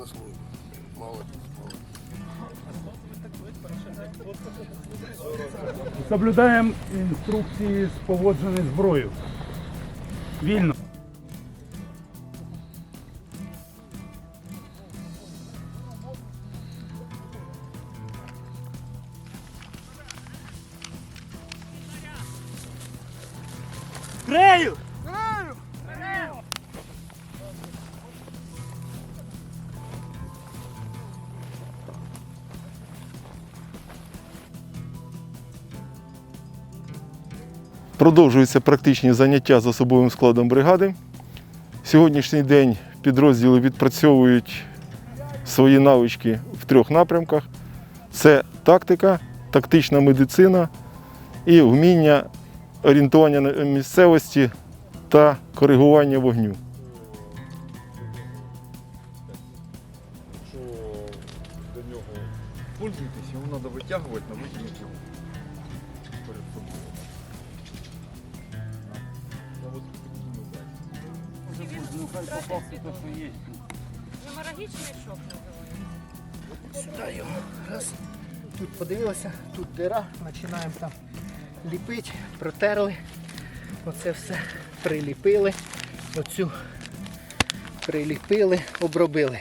на службу. Молодець, молодець. Соблюдаємо інструкції з поводження зброєю. Вільно. Creio! Продовжуються практичні заняття з особовим складом бригади. Сьогоднішній день підрозділи відпрацьовують свої навички в трьох напрямках: це тактика, тактична медицина і вміння орієнтування на місцевості та коригування вогню. Пользуєтесь, його треба витягувати на витягнути таку що є. Геморагічний шок. Сюди його. Раз. Тут подивилися, тут дира, починаємо там ліпити, протерли. Оце все приліпили. Оцю приліпили, обробили.